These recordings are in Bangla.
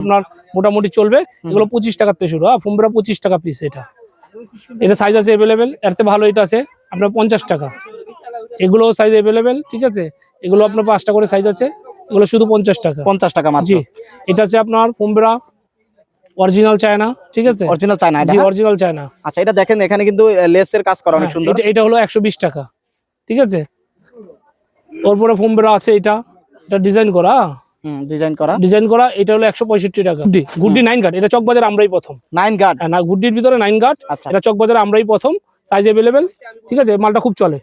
আপনার মোটামুটি চলবে। এগুলো পঁচিশ টাকার থেকে শুরু হ্যাঁ ফুমবেরা পঁচিশ টাকা পিস এটা। এটা সাইজ আছে অ্যাভেলেবেল এর থেকে ভালো এটা আছে আপনার পঞ্চাশ টাকা। এগুলো সাইজ অ্যাভেলেবেল ঠিক আছে? এগুলো আপনার পাঁচটা করে সাইজ আছে এগুলো শুধু পঞ্চাশ টাকা। পঞ্চাশ টাকা জি এটা আছে আপনার ফুমবেরা অরিজিনাল চায়না ঠিক আছে? অরিজিনাল চায়না জি হ্যাঁ? Original China. আচ্ছা এটা দেখেন এখানে কিন্তু লেসের কাজ করা অনেক হ্যাঁ, সুন্দর। এটা হলো একশো বিশ টাকা ঠিক আছে? ওরপরে ফুমবেরা আছে এটা এটা ডিজাইন করা ডিজাইন করা। ডিজাইন করা এটা হলো একশো পঁয়ষট্টি টাকা। গুড্ডি। গুড্ডি নাইন গার্ড এটা চকবাজার আমরাই প্রথম। নাইন গার্ড হ্যাঁ, না গুড্ডির ভিতরে নাইন গার্ড আচ্ছা। এটা চকবাজারে আমরাই প্রথম সাইজ অ্যাভেলেবেল ঠিক আছে? মালটা খুব চলে।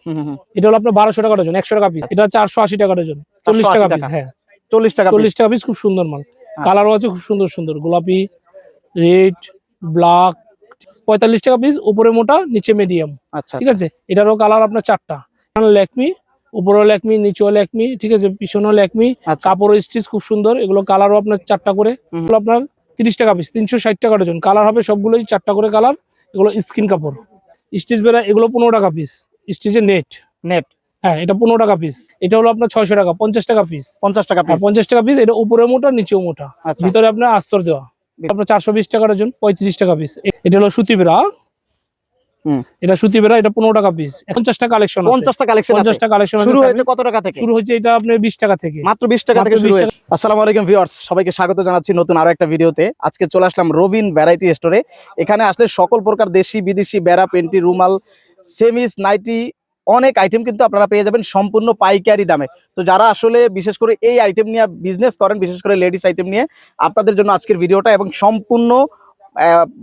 এটা হলো আপনার বারোশো টাকা ডজন একশো টাকা পিস এটা চারশো আশি টাকা ডজন চল্লিশ টাকা। পিস হ্যাঁ। চল্লিশ টাকা চল্লিশ টাকা পিস খুব সুন্দর মাল। কালারও আছে খুব সুন্দর সুন্দর। গোলাপি রেড ব্ল্যাক পঁয়তাল্লিশ টাকা পিস উপরে মোটা নিচে মিডিয়াম আচ্ছা ঠিক আছে? এটারও কালার আপনার চারটা। ল্যাকমি উপরেও ল্যাকমি নিচেও ল্যাকমি ঠিক আছে? পিছনেও আচ্ছা। কাপড় স্টিচ খুব সুন্দর। এগুলো কালারও আপনার চারটা করে। আপনার তিরিশ টাকা পিস তিনশো ষাট টাকা ডজন কালার হবে সবগুলোই চারটা করে কালার এগুলো স্কিন কাপড়। স্টিচ বেড়া এগুলো পনেরো টাকা পিস স্টিচের নেট নেট হ্যাঁ এটা পনেরো টাকা পিস এটা হলো আপনার ছয়শো টাকা পঞ্চাশ টাকা পিস পঞ্চাশ টাকা হ্যাঁ পিস পঞ্চাশ টাকা পিস এটা উপরে মোটা নিচেও মোটা। আচ্ছা। ভিতরে আপনার আস্তর দেওয়া। আপনার চারশো বিশ টাকা ডজন পঁয়ত্রিশ টাকা পিস এটা হলো সুতি বেড়া। এটা সুতি বেড়া এটা পনেরো টাকা পিস পঞ্চাশটা কালেকশন পঞ্চাশটা কালেকশন পঞ্চাশটা কালেকশন শুরু হয়েছে কত টাকা থেকে? শুরু হচ্ছে এটা আপনার বিশ টাকা থেকে। মাত্র বিশ টাকা থেকে শুরু হয়েছে। আসসালামু আলাইকুম ভিউয়ার্স সবাইকে স্বাগত জানাচ্ছি নতুন আরও একটা ভিডিওতে। আজকে চলে আসলাম রবিন ভ্যারাইটি স্টোরে এখানে আসলে সকল প্রকার দেশি বিদেশি বেড়া পেন্টি রুমাল সেমিস নাইটি অনেক আইটেম কিন্তু আপনারা পেয়ে যাবেন সম্পূর্ণ পাইকারি দামে। তো যারা আসলে বিশেষ করে এই আইটেম নিয়ে বিজনেস করেন বিশেষ করে লেডিস আইটেম নিয়ে আপনাদের জন্য আজকের ভিডিওটা এবং সম্পূর্ণ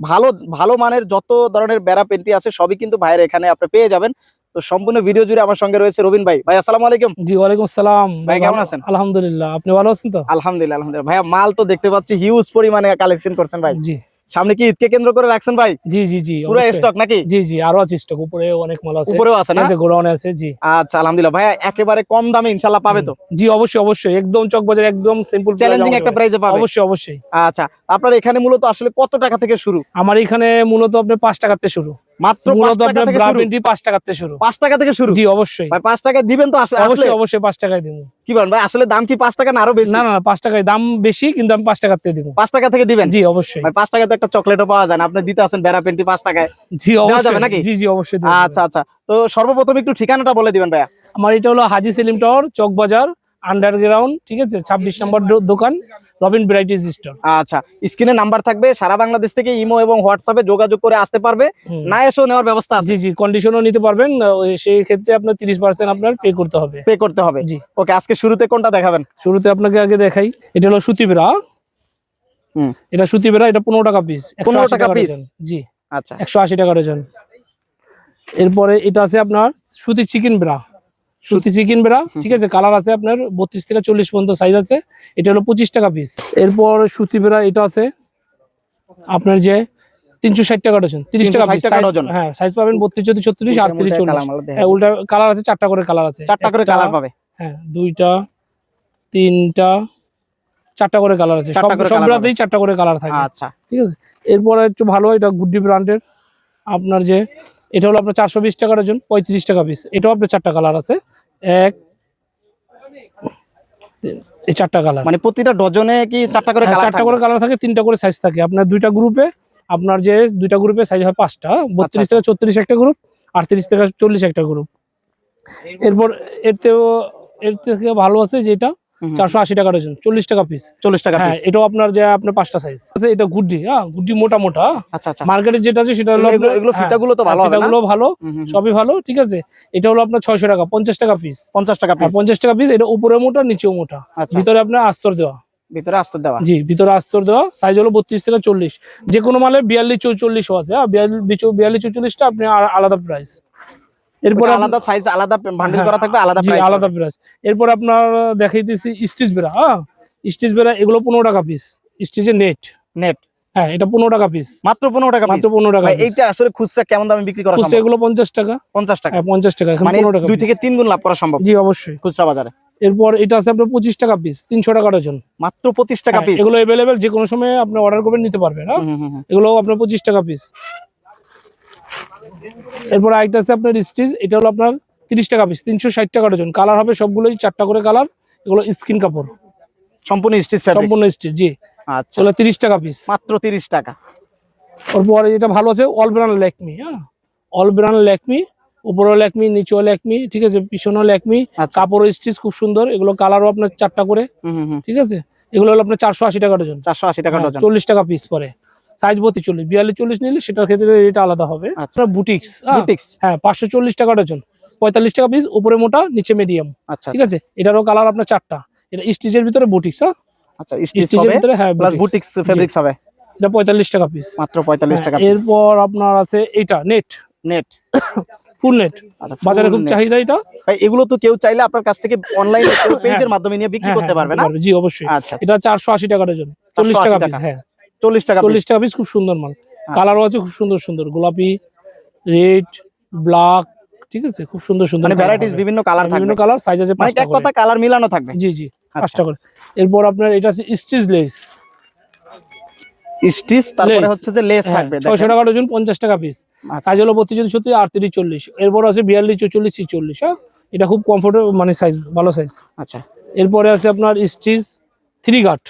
ভালো ভালো মানের যত ধরনের বেড়া পেন্টি আছে সবই কিন্তু ভাইয়ের এখানে আপনি পেয়ে যাবেন। তো সম্পূর্ণ ভিডিও জুড়ে আমার সঙ্গে রয়েছে রবিন ভাই। ভাই আসসালামু আলাইকুম। জি ওয়ালাইকুম আসসালাম ভাই, কেমন আছেন? আলহামদুলিল্লাহ। আপনি ভালো আছেন তো? আলহামদুলিল্লাহ আলহামদুলিল্লাহ। ভাইয়া মাল তো দেখতে পাচ্ছি হিউজ পরিমাণে কালেকশন করছেন ভাই। জি। সামনে কি ঈদকে কেন্দ্র করে রাখছেন ভাই? জি জি জি পুরো স্টক নাকি? জি জি আরও আছে স্টক উপরে অনেক মাল আছে। উপরেও আছে না? আছে গোডাউনে আছে জি। আচ্ছা আলহামদুলিল্লাহ। ভাই একেবারে কম দামে ইনশাল্লাহ পাবে তো? জি অবশ্যই অবশ্যই। একদম চক বাজার একদম সিম্পল চ্যালেঞ্জিং একটা প্রাইসে পাবে। অবশ্যই অবশ্যই। আচ্ছা আপনার এখানে মূলত আসলে কত টাকা থেকে শুরু? আমার এখানে মূলত আপনার পাঁচ থেকে শুরু। মাত্র পাঁচ টাকা থেকে শুরু। পেন্টি পাঁচ টাকাতে শুরু। পাঁচ টাকা থেকে শুরু? জি অবশ্যই। ভাই পাঁচ টাকা দিবেন তো আসলে অবশ্যই অবশ্যই পাঁচ টাকায় দিব। কি বলেন ভাই আসলে দাম কি পাঁচ টাকা না আরও বেশি? না না না, পাঁচ টাকায় দাম বেশি কিন্তু আমি পাঁচ টাকাতে দিব। পাঁচ টাকা থেকে দিবেন? জি অবশ্যই। ভাই পাঁচ টাকা তো একটা চকলেটও পাওয়া যায় না। আপনি দিতে আছেন বেড়া পেন্টি পাঁচ টাকায়। জি যাবে অবশ্যই। নাকি? জি জি অবশ্যই আচ্ছা আচ্ছা। তো সর্বপ্রথম একটু ঠিকানাটা বলে দিবেন ভাইয়া। আমার এটা হলো হাজি সেলিম টাওয়ার চক বাজার আন্ডারগ্রাউন্ড ঠিক আছে? ছাব্বিশ নম্বর দোকান। Robin varieties store. আচ্ছা স্ক্রিনে নাম্বার থাকবে সারা বাংলাদেশ থেকে ইমো এবং হোয়াটসঅ্যাপে যোগাযোগ করে আসতে পারবে। না এসেও নেওয়ার ব্যবস্থা আছে। জি জি কন্ডিশনও নিতে পারবেন সেই ক্ষেত্রে আপনার তিরিশ পার্সেন্ট আপনার পে করতে হবে। পে করতে হবে। জি। ওকে আজকে শুরুতে কোনটা দেখাবেন? শুরুতে আপনাকে আগে দেখাই এটা হলো সুতি বেড়া হুম। এটা সুতি বেড়া এটা পনেরো টাকা পিস 15 টাকা পিস জি। আচ্ছা। একশো আশি টাকা ডজন এরপরে এটা আছে আপনার সুতি চিকেন বেড়া সুতি চিকেন বেড়া ঠিক আছে? কালার আছে আপনার বত্রিশ থেকে চল্লিশ পর্যন্ত সাইজ আছে। এটা হলো পঁচিশ টাকা পিস এরপর সুতি বেড়া এটা আছে আপনার যে তিনশো ষাট টাকা ডজন তিরিশ টাকা হ্যাঁ সাইজ পাবেন বত্রিশ চৌত্রিশ ছত্রিশ আটত্রিশ চল্লিশ। হ্যাঁ উল্টা কালার আছে চারটা করে কালার আছে। চারটা করে কালার পাবে। হ্যাঁ দুইটা তিনটা চারটা করে কালার আছে। চারটা সব করে চারটা কালার থাকে। আচ্ছা। ঠিক আছে? এরপরে একটু ভালো এটা গুড্ডি ব্র্যান্ডের। আপনার যে এটা হলো আপনার চারশো বিশ টাকার ওজন পঁয়ত্রিশ টাকা পিস এটাও আপনার চারটা কালার আছে। এক এই চারটা কালার মানে প্রতিটা ডজনে কি চারটা করে হ্যাঁ, চারটা করে কালার থাকে তিনটা করে সাইজ থাকে। আপনার দুইটা গ্রুপে আপনার যে দুইটা গ্রুপে সাইজ হয় পাঁচটা বত্রিশ আচ্ছা। থেকে চত্রিশ একটা গ্রুপ আটত্রিশ থেকে চল্লিশ একটা গ্রুপ এরপর এর থেকেও এর থেকে ভালো আছে যেটা চারশো আশি টাকা ডজন চল্লিশ টাকা পিস চল্লিশ টাকা হ্যাঁ এটাও আপনার যে আপনার পাঁচটা সাইজ এটা গুড্ডি হ্যাঁ গুড্ডি মোটা মোটা। আচ্ছা আচ্ছা। মার্কেটে যেটা আছে সেটা হলো এগুলো- হ্যাঁ, ফিতাগুলো তো ভালো না? ফিতাগুলো ভালো। সবই ভালো ঠিক আছে? এটা হলো আপনার ছয়শো টাকা পঞ্চাশ টাকা পিস পঞ্চাশ টাকা পিস পঞ্চাশ টাকা পিস এটা উপরে মোটা নিচেও মোটা। আচ্ছা। ভিতরে আপনার আস্তর দেওয়া। ভিতরে আসতে দেওয়া। জি ভিতরে আস্তর দেওয়া সাইজ হলো বত্রিশ থেকে চল্লিশ। যে কোনো মালে বিয়াল্লিশ চৌচল্লিশ আছে হ্যাঁ বিয়াল্লিশ বিয়াল্লিশ চৌচল্লিশটা আপনি আলাদা প্রাইস এরপর আলাদা সাইজ আলাদা বান্ডিল করা থাকবে আলাদা প্রাইস আলাদা প্রাইস এরপর আপনার দেখাইতেছি স্টিচ বেড়া হ্যাঁ? স্টিচ বেড়া এগুলো পনেরো টাকা পিস স্টিচের নেট নেট হ্যাঁ এটা পনেরো টাকা পিস মাত্র পনেরো টাকা মাত্র পনেরো টাকা। এইটা আসলে খুচরা কেমন দামে বিক্রি করা সম্ভব? এগুলো পঞ্চাশ টাকা। পঞ্চাশ টাকা। হ্যাঁ পঞ্চাশ টাকা এখন মানে পনেরো টাকা দুই থেকে তিন গুণ লাভ করা সম্ভব। জি অবশ্যই। খুচরা বাজারে। এরপর এটা আছে আপনার পঁচিশ টাকা পিস তিনশো টাকা ডজন মাত্র পঁচিশ টাকা হ্যাঁ, পিস এগুলো অ্যাভেলেবেল যে কোনো সময় আপনি অর্ডার করবেন নিতে পারবেন হ্যাঁ? এগুলো আপনার পঁচিশ টাকা পিস এরপর আরেকটা আছে আপনার স্টিচ এটা হলো আপনার তিরিশ টাকা পিস তিনশো ষাট টাকা ডজন কালার হবে সবগুলোই চারটা করে কালার এগুলো স্কিন কাপড়। সম্পূর্ণ স্টিচ সম্পূর্ণ স্টিচ জি। আচ্ছা। এগুলো তিরিশ টাকা পিস মাত্র তিরিশ টাকা। তারপরে যেটা ভালো আছে অল ব্র্যান্ড ল্যাকমি হ্যাঁ? অল ব্র্যান্ড ল্যাকমি উপরেও ল্যাকমি নিচেও ল্যাকমি ঠিক আছে? পিছনেও আচ্ছা। কাপড় স্টিচ খুব সুন্দর এগুলো কালারও আপনার চারটা করে ঠিক আছে? এগুলো হলো আপনার চারশো আশি টাকা ডজন চারশো আশি টাকা হ্যাঁ, ডজন চল্লিশ টাকা পিস পরে। সাইজ বত্রিশ চল্লিশ বিয়াল্লিশ চল্লিশ নিলে সেটার ক্ষেত্রে এটা আলাদা হবে। আচ্ছা। বুটিক্স বুটিক্স হ্যাঁ পাঁচশো চল্লিশ টাকা ডজন পঁয়তাল্লিশ টাকা পিস উপরে মোটা নিচে মিডিয়াম আচ্ছা ঠিক আছে? এটারও কালার আপনার চারটা। এটা স্টিচের ভিতরে বুটিক্স হ্যাঁ আচ্ছা স্টিচের ভিতরে হ্যাঁ প্লাস বুটিক্স বুটিক্স ফেব্রিক্স হবে। এটা পঁয়তাল্লিশ টাকা পিস মাত্র পঁয়তাল্লিশ টাকা piece। এরপর আপনার আছে এটা নেট নেট ফুল নেট আচ্ছা বাজারে খুব চাহিদা এটা। এগুলো তো কেউ চাইলে আপনার কাছ থেকে অনলাইন পেজের হ্যাঁ। মাধ্যমে নিয়ে বিক্রি হ্যাঁ, করতে হ্যাঁ, পারবে না? জি অবশ্যই। আচ্ছা এটা চারশো আশি টাকা ডজন চল্লিশ টাকা টাকা। পিস হ্যাঁ। চল্লিশ টাকা চল্লিশ টাকা পিস খুব সুন্দর মাল। আচ্ছা। কালারও আছে খুব সুন্দর সুন্দর। গোলাপি রেড ব্ল্যাক ঠিক আছে? খুব সুন্দর সুন্দর মানে ভ্যারাইটিস বিভিন্ন কালার থাকবে। বিভিন্ন কালার সাইজ আছে মানে পাঁচটা এক কথা কালার মিলানো থাকবে। জি জি আচ্ছা। পাঁচটা করে। এরপর আপনার এটা আছে স্টিচ লেস স্টিচ তারপরে। হচ্ছে যে লেস থাকবে ছয়শো দেখেন। টাকা ডজন পঞ্চাশ টাকা পিস আচ্ছা। সাইজ হলো বত্রিশ যদি সত্যি আটত্রিশ চল্লিশ। এরপর আছে বিয়াল্লিশ চল্লিশ ছিচল্লিশ হ্যাঁ? এটা খুব কমফোর্টেবল মানে সাইজ ভালো সাইজ আচ্ছা। এরপরে আছে আপনার stitch three guard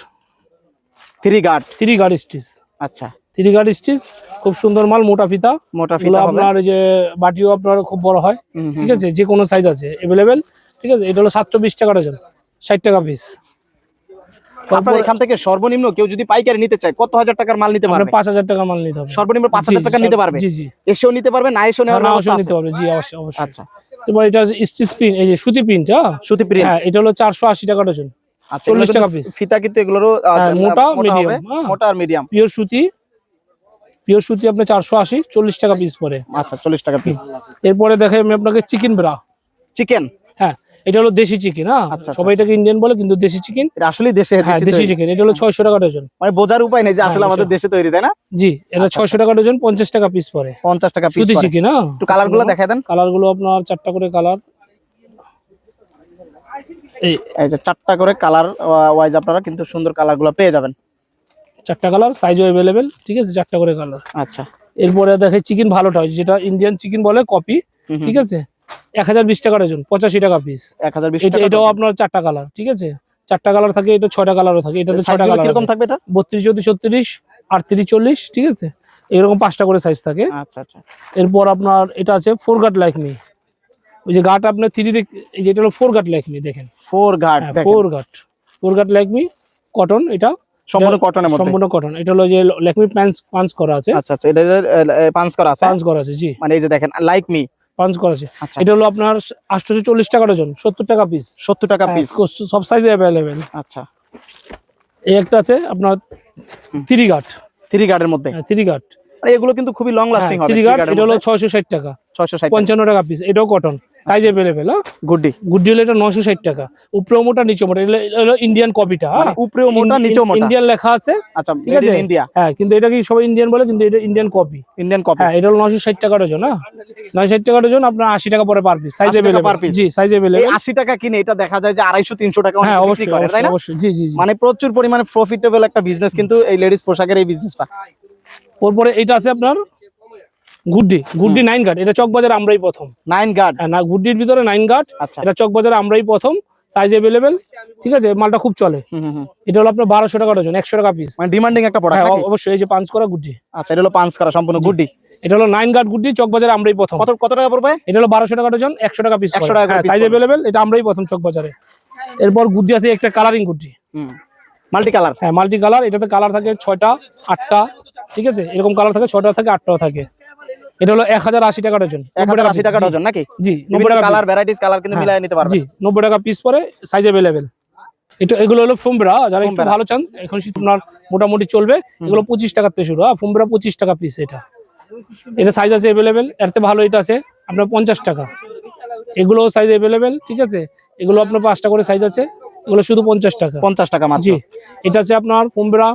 three guard three guard stitch আচ্ছা। থ্রি গার্ড স্টিচ খুব সুন্দর মাল মোটা ফিতা। মোটা ফিতা আপনার যে বাটিও আপনার খুব বড় হয়। ঠিক আছে? যে কোনো সাইজ আছে এভেলেবেল ঠিক আছে? এটা হলো সাতশো বিশ টাকা ডজন ষাট টাকা পিস আপনার এখান থেকে সর্বনিম্ন কেউ যদি পাইকারি নিতে চায় কত হাজার টাকার মাল নিতে পারবে? পাঁচ হাজার টাকা মাল নিতে হবে। সর্বনিম্ন পাঁচ হাজার টাকা নিতে পারবে? জি জি। এসেও নিতে পারবে না এসেও নেওয়ার না ব্যবস্থা নিতে পারবে। জি অবশ্যই অবশ্যই। আচ্ছা। এবার এটা স্টিচ প্রিন্ট এই যে সুতি প্রিন্ট হ্যাঁ? সুতি প্রিন্ট হ্যাঁ এটা হলো চারশো আশি টাকা ডজন আচ্ছা 40 40 টাকা piece। ফিতা কিন্তু এগুলোরও হ্যাঁ, মোটা, medium, হ্যাঁ। মোটা আর মিডিয়াম পিওর সুতি পিওর সুতি আপনার চারশো আশি চল্লিশ টাকা পিস পরে। আচ্ছা চল্লিশ টাকা পিস এরপরে দেখে আমি আপনাকে চিকেন ব্রা চিকেন হ্যাঁ এটা হলো দেশি চিকেন হ্যাঁ। আচ্ছা, সবাই এটাকে ইন্ডিয়ান বলে কিন্তু দেশি চিকেন এটা আসলে দেশে হ্যাঁ দেশি চিকেন এটা হলো ছয়শো টাকা ডজন মানে বোঝার উপায় নেই যে আসলে আমাদের দেশে তৈরি তাই না? জি এটা আচ্ছা, ছয়শো টাকা ডজন পঞ্চাশ টাকা পিস পরে পঞ্চাশ টাকা পিস চিকেন হ্যাঁ। একটু কালারগুলো দেখাই দেন। কালারগুলো আপনার চারটা করে কালার এই যে চারটা করে কালার ওয়াইজ আপনারা কিন্তু সুন্দর কালারগুলো পেয়ে যাবেন। চারটা কালার সাইজও অ্যাভেলেবেল ঠিক আছে? চারটা করে কালার। আচ্ছা। এরপরে দেখে চিকেন ভালোটা হয় যেটা ইন্ডিয়ান চিকেন বলে কপি। ঠিক আছে? এক হাজার বিশ টাকা ডজন পঁচাশি টাকা পিস এক হাজার বিশ এটা এটাও আপনার চারটা কালার ঠিক আছে? চারটা কালার থাকে এটা ছয়টা কালারও থাকে এটাতে ছয়টা কালার কীরকম থাকবে এটা? বত্রিশ চৌত্রিশ ছত্রিশ আটত্রিশ চল্লিশ ঠিক আছে? এরকম পাঁচটা করে সাইজ থাকে। আচ্ছা আচ্ছা। এরপর আপনার এটা আছে ফোর গাট লাইক মি ওই যে গাট আপনার থ্রি যেটা হলো ফোর গাট লাইক মি দেখেন। ফোর গার্ড ফোর গাট ফোর গাট লাইক মি কটন এটা। সম্পূর্ণ কটনের মধ্যে। সম্পূর্ণ কটন এটা হলো যে লেকমি প্যান্স পাঞ্চ করা আছে। আচ্ছা আচ্ছা এটা পাঁচ করা আছে? পাঞ্চ করা আছে জি। মানে এই যে দেখেন লাইক মি পাঞ্চ করা আছে। আচ্ছা। এটা হলো আপনার আটশোশো চল্লিশ টাকা ডজন সত্তর টাকা পিস সত্তর টাকা পিস সব সাইজে অ্যাভেলেবেল আচ্ছা। এই একটা আছে আপনার থ্রি গাট থ্রি গার্ডের মধ্যে? থ্রি গাট আর এগুলো কিন্তু খুবই লং লাস্টিং হবে থ্রি গাট এটা হলো ছয়শো ষাট টাকা। ছয়শো ষাট পঞ্চান্ন টাকা পিস এটাও কটন সাইজ হ্যাঁ গুড্ডি গুড ডিল এটা নশো ষাট টাকা। উপরে মোটা নিচে মোটা এটা হলো ইন্ডিয়ান কপিটা উপরে মোটা নিচেও মোটা। ইন্ডিয়ান লেখা আছে আচ্ছা ঠিক আছে? ইন্ডিয়া হ্যাঁ কিন্তু এটা কি সবাই ইন্ডিয়ান বলে? কিন্তু এটা ইন্ডিয়ান কপি ইন্ডিয়ান কপি হ্যাঁ এটা হলো নশো ষাট টাকা ডজন হ্যাঁ? নশো ষাট টাকা ডজন আপনার আশি টাকা পরে পার পিস সাইজ 80 piece। জি সাইজ এই অ্যাভেলেবল আশি টাকা কিনে এটা দেখা যায় যে আড়াইশো তিনশো টাকা হ্যাঁ অবশ্যই করে, তাই অবশ্যই না জি জি মানে প্রচুর পরিমাণে প্রফিটেবল একটা বিজনেস কিন্তু এই লেডিস পোশাকের এই বিজনেসটা ওরপরে এটা আছে আপনার গুড্ডি গুড্ডি নাইন গার্ড এটা চকবাজারে আমরাই প্রথম। নাইন গার্ড হ্যাঁ, না গুড্ডির ভিতরে নাইন গার্ড আচ্ছা। এটা চকবাজারে আমরাই প্রথম সাইজ অ্যাভেলেবেল ঠিক আছে? মালটা খুব চলে। এটা হলো আপনার বারোশো টাকা ডজন একশো টাকা পিস মানে ডিমান্ডিং একটা প্রোডাক্ট হ্যাঁ অবশ্যই এই যে পাঞ্চ করা গুড্ডি। আচ্ছা এটা হলো পাঁচ করা সম্পূর্ণ গুড্ডি? এটা হলো নাইন গার্ড গুড্ডি চকবাজারে আমরাই প্রথম। কত কত টাকা পড়বে? এটা হলো বারোশো টাকা ডজন একশো টাকা পিস 100 টাকা সাইজ। অ্যাভেলেবেল এটা আমরাই প্রথম চকবাজারে এরপর গুড্ডি আছে একটা কালারিং গুড্ডি। মাল্টি কালার হ্যাঁ মাল্টি কালার এটাতে কালার থাকে ছয়টা আটটা ঠিক আছে? এরকম কালার থাকে ছয়টা থাকে আটটাও থাকে। এটা হলো এক হাজার আশি টাকা ডজন। এক হাজার আশি টাকা ডজন নাকি? জি নব্বই টাকা কালার ভ্যারাইটিস কালার কিন্তু হ্যাঁ, মিলাই নিতে পারবে। জি নব্বই টাকা পিস পরে সাইজ অ্যাভেলেবেল এটা এগুলো হলো ফুমব্রা যারা একটু ভালো চান এখন শীত আপনার মোটামুটি চলবে। এগুলো পঁচিশ টাকার থেকে শুরু। হ্যাঁ ফুমব্রা পঁচিশ টাকা পিস এটা। এটা সাইজ আছে অ্যাভেলেবেল এর থেকে ভালো এটা আছে আপনার পঞ্চাশ টাকা। এগুলো সাইজ অ্যাভেলেবেল ঠিক আছে? এগুলো আপনার পাঁচটা করে সাইজ আছে। এগুলো শুধু পঞ্চাশ টাকা। পঞ্চাশ টাকা মাত্র। এটা আছে আপনার ফুমব্রা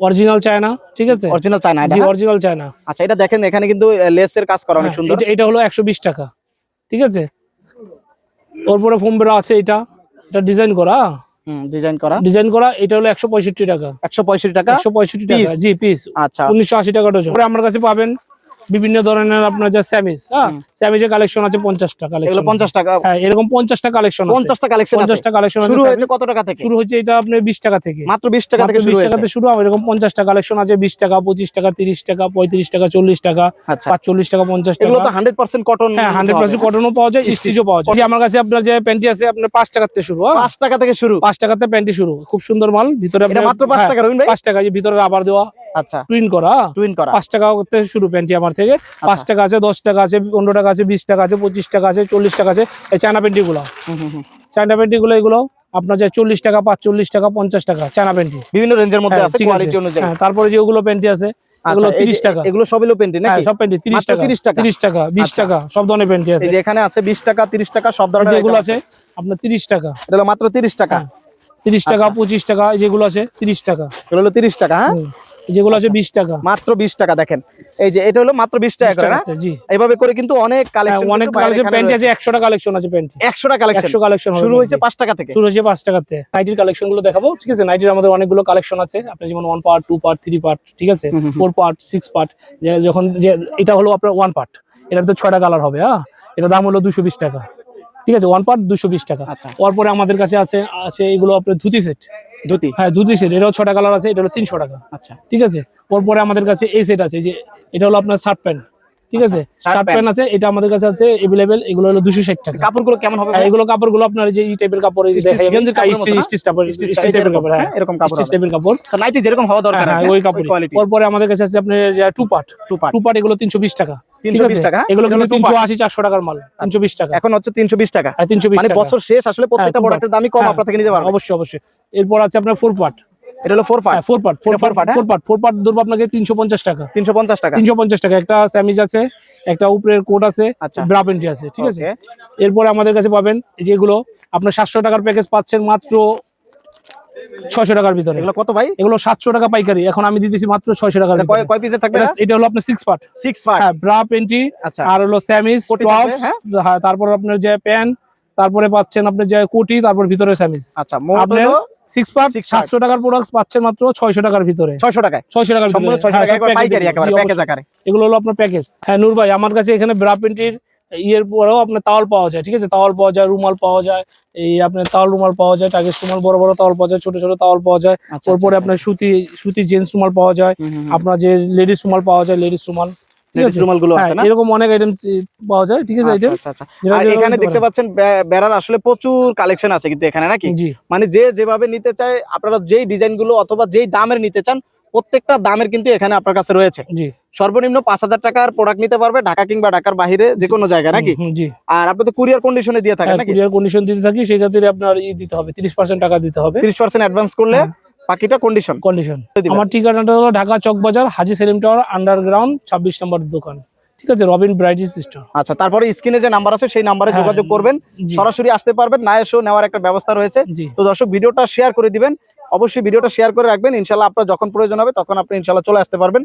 অরিজিনাল চায়না ঠিক আছে? অরিজিনাল চায়না জি হ্যাঁ? অরিজিনাল চায়না আচ্ছা এটা দেখেন এখানে কিন্তু লেসের কাজ করা অনেক হ্যাঁ, সুন্দর। এটা হলো একশো বিশ টাকা ঠিক আছে? ওরপরে ফোমবেরা আছে এটা। এটা ডিজাইন করা ডিজাইন করা। ডিজাইন করা এটা হলো একশো পঁয়ষট্টি টাকা। একশো পঁয়ষট্টি টাকা? একশো পঁয়ষট্টি টাকা জি পিস আচ্ছা। উনিশশো আশি টাকা ডজন আমার কাছে পাবেন বিভিন্ন ধরনের আপনার যে স্যামিস হ্যাঁ? স্যামিজের কালেকশন আছে পঞ্চাশটা কালেকশন পঞ্চাশ টাকা হ্যাঁ এরকম পঞ্চাশটা কালেকশন পঞ্চাশটা কালেকশন পঞ্চাশটা কালেকশন শুরু হয়েছে কত টাকা থেকে? শুরু হচ্ছে এটা আপনার বিশ টাকা থেকে। মাত্র বিশ টাকা থেকে 20 টাকাতে শুরু হবে। এরকম পঞ্চাশটা কালেকশন আছে বিশ টাকা পঁচিশ টাকা তিরিশ টাকা পঁয়ত্রিশ টাকা চল্লিশ টাকা আচ্ছা। পাঁচচল্লিশ টাকা পঞ্চাশ টাকা। হান্ড্রেড পার্সেন্ট কটন হ্যাঁ হান্ড্রেড পার্সেন্ট কটনও পাওয়া যায় স্টিচও পাওয়া যায়। আমার কাছে আপনার যে প্যান্টি আছে আপনার পাঁচ থেকে শুরু হ্যাঁ? পাঁচ টাকা থেকে শুরু। পাঁচ টাকাতে প্যান্টি শুরু। খুব সুন্দর মাল। ভিতরে আপনার- মাত্র পাঁচ হ্যাঁ, টাকা পাঁচ টাকা যে ভিতরে রাবার দেওয়া। আচ্ছা। টুইন করা? টুইন করা। পাঁচ টাকা থেকে শুরু প্যান্টি আমার থেকে। পাঁচ টাকা আছে দশ টাকা আছে পনেরো টাকা আছে বিশ টাকা আছে পঁচিশ টাকা আছে চল্লিশ টাকা আছে। এই চায়না প্যান্টি গুলো হুম, হুম, হুম। চায়না প্যান্টি গুলো এগুলো আপনার যে চল্লিশ টাকা পাঁচচল্লিশ টাকা পঞ্চাশ টাকা চায়না প্যান্টি বিভিন্ন রেঞ্জের মধ্যে হ্যাঁ, আছে কোয়ালিটি অনুযায়ী। হ্যাঁ, তারপরে যে ওগুলো প্যান্টি আছে আচ্ছা, এগুলো এই যে- তিরিশ টাকা। এগুলো সবই লো পেন্টি হ্যাঁ নাকি? সব প্যান্টি তিরিশ মাত্র টাকা। 30 টাকা? তিরিশ টাকা বিশ আচ্ছা। টাকা সব ধরনের প্যান্টি আছে। এই যে এখানে আছে বিশ টাকা তিরিশ টাকা সব ধরনের যেগুলো আছে আপনার তিরিশ টাকা। এটা হলো মাত্র তিরিশ টাকা। হ্যাঁ। তিরিশ টাকা আচ্ছা। পঁচিশ টাকা এই যেগুলো আছে তিরিশ টাকা। এগুলো হলো তিরিশ টাকা হ্যাঁ? যেগুলো আছে বিশ টাকা। মাত্র বিশ টাকা দেখেন। এই যে এটা হলো মাত্র বিশ টাকা করে না? এইভাবে করে কিন্তু অনেক হ্যাঁ, কালেকশন অনেক কালেকশন প্যান্টি আছে একশোটা কালেকশন আছে প্যান্টি একশোটা কালেকশন একশো কালেকশন শুরু হয়েছে পাঁচ টাকা থেকে। শুরু হয়েছে পাঁচ টাকাতে। নাইটির কালেকশনগুলো দেখাবো ঠিক আছে? নাইটির আমাদের অনেকগুলো কালেকশন আছে। আপনি যেমন one part two part three part ঠিক আছে? হুম, হুম, হুম। ফোর পার্ট সিক্স পার্ট যখন যে এটা হলো আপনার ওয়ান পার্ট এটার তো ছয়টা কালার হবে হ্যাঁ? এটা দাম হলো দুশো বিশ টাকা। ঠিক আছে? ওয়ান পার্ট দুশো বিশ টাকা। আচ্ছা। তারপরে আমাদের কাছে আছে আছে এগুলো আপনার ধুতি সেট ধুতি? হ্যাঁ ধুতি সেট এটাও ছটা কালার আছে এটা হলো তিনশো টাকা। আচ্ছা। ঠিক আছে? পরে আমাদের কাছে এই সেট আছে যে এটা হলো আপনার শার্ট প্যান্ট ঠিক আছে? আচ্ছা, শার্ট প্যান্ট আছে এটা আমাদের কাছে আছে এভেলেবেল এগুলো হলো দুশো ষাট টাকা। কাপড়গুলো কেমন হবে হ্যাঁ, এগুলো কাপড়গুলো আপনার যে এই টাইপের কাপড় কাপড় হ্যাঁ। হ্যাঁ, এরকম কাপড় টাইপের কাপড়। নাইটি যেরকম হওয়া দরকার হ্যাঁ ওই কাপড়। কোয়ালিটি পরে আমাদের কাছে আছে আপনার two part two part two part এগুলো তিনশো বিশ টাকা। 320 আছে? টাকা, হ্যাঁ? এগুলো কিন্তু টাকার মাল তিনশো বিশ টাকা। এখন হচ্ছে তিনশো বিশ টাকা। হ্যাঁ তিনশো বিশ মানে বছর শেষ আসলে প্রত্যেকটা প্রোডাক্টের দামই কম হ্যাঁ, থেকে নিতে পারবেন। অবশ্যই অবশ্যই। এরপর আছে আপনার ফোর পার্ট এটা হলো four part four part four part? Four part four part ধরবো আপনাকে তিনশো পঞ্চাশ টাকা। তিনশো পঞ্চাশ টাকা। তিনশো পঞ্চাশ টাকা। একটা স্যামিজ আছে একটা উপরের কোট আছে আচ্ছা। ব্রা প্যান্টি আছে ঠিক আছে. এরপরে আমাদের কাছে পাবেন যেগুলো আপনার সাতশো টাকার প্যাকেজ পাচ্ছেন মাত্র ছয়শো টাকার ভিতরে। এগুলো কত ভাই? এগুলো সাতশো টাকা পাইকারি। এখন আমি দিতেছি মাত্র ছয়শো টাকার এটা কয় পিসের থাকবে এটা- হলো আপনার সিক্স পার্ট সিক্স পার্ট হ্যাঁ ব্রা পেন্টি আচ্ছা। আর হলো স্যামিস টপস হ্যাঁ? তারপর আপনার যে প্যান্ট তারপরে পাচ্ছেন আপনার যে কোটি তারপর ভিতরে স্যামিস আচ্ছা আপনার হলো সিক্স পার্ট। সাতশো টাকার প্রোডাক্ট পাচ্ছেন মাত্র ছয়শো টাকার ভিতরে। ছয়শো টাকায়? ছয়শো টাকার হ্যাঁ, টাকা সব একবার package পাইকারি একেবারে প্যাকেজ আকারে। এগুলো হলো আপনার প্যাকেজ হ্যাঁ নূর ভাই আমার কাছে এখানে ব্রা প্যান্টির ইয়ের পরেও আপনার তাওয়াল পাওয়া যায় ঠিক আছে? তাওয়াল পাওয়া যায় রুমাল পাওয়া যায় এই আপনার তাওয়াল রুমাল পাওয়া যায় টাকের রুমাল বড় বড় তাওয়াল পাওয়া যায় ছোট ছোট তাওয়াল পাওয়া যায় আচ্ছা, তারপরে আপনার সুতি সুতি জেন্টস রুমাল পাওয়া যায় আপনার যে লেডিস রুমাল পাওয়া যায় লেডিস রুমাল হ্যাঁ, এরকম অনেক আইটেম পাওয়া যায় ঠিক আছে আচ্ছা আচ্ছা আচ্ছা। এখানে দেখতে পাচ্ছেন বেড়ার আসলে প্রচুর কালেকশন আছে কিন্তু এখানে নাকি? মানে যে যেভাবে নিতে চায় আপনারা যেই ডিজাইনগুলো অথবা যেই দামের নিতে চান প্রত্যেকটা দামের কিন্তু এখানে আপনার কাছে রয়েছে। সর্বনিম্ন পাঁচ হাজার টাকার প্রোডাক্ট নিতে পারবে ঢাকা কিংবা ঢাকার বাইরে যে কোনো জায়গায় নাকি? আর আপনি তো কুরিয়ার কন্ডিশনে দিয়ে থাকেন নাকি? কুরিয়ার কন্ডিশন দিতে থাকি সেই ক্ষেত্রে আপনার ই দিতে হবে তিরিশ পার্সেন্ট টাকা দিতে হবে। তিরিশ পার্সেন্ট অ্যাডভান্স করলে হ্যাঁ। বাকিটা কন্ডিশন কন্ডিশন আমার ঠিকানাটা হলো ঢাকা চকবাজার হাজি সেলিম টাওয়ার আন্ডারগ্রাউন্ড ছাব্বিশ নম্বর দোকান। ঠিক আছে রবিন ব্রাইটিস স্টোর আচ্ছা তারপরে স্ক্রিনে যে নাম্বার আছে সেই নাম্বারে হ্যাঁ, যোগাযোগ করবেন। সরাসরি আসতে পারবেন না এসেও নেওয়ার একটা ব্যবস্থা রয়েছে। তো দর্শক ভিডিওটা শেয়ার করে দিবেন। অবশ্যই ভিডিওটা শেয়ার করে রাখবেন। ইনশাল্লাহ আপনার যখন প্রয়োজন হবে তখন আপনি ইনশাল্লাহ চলে আসতে পারবেন।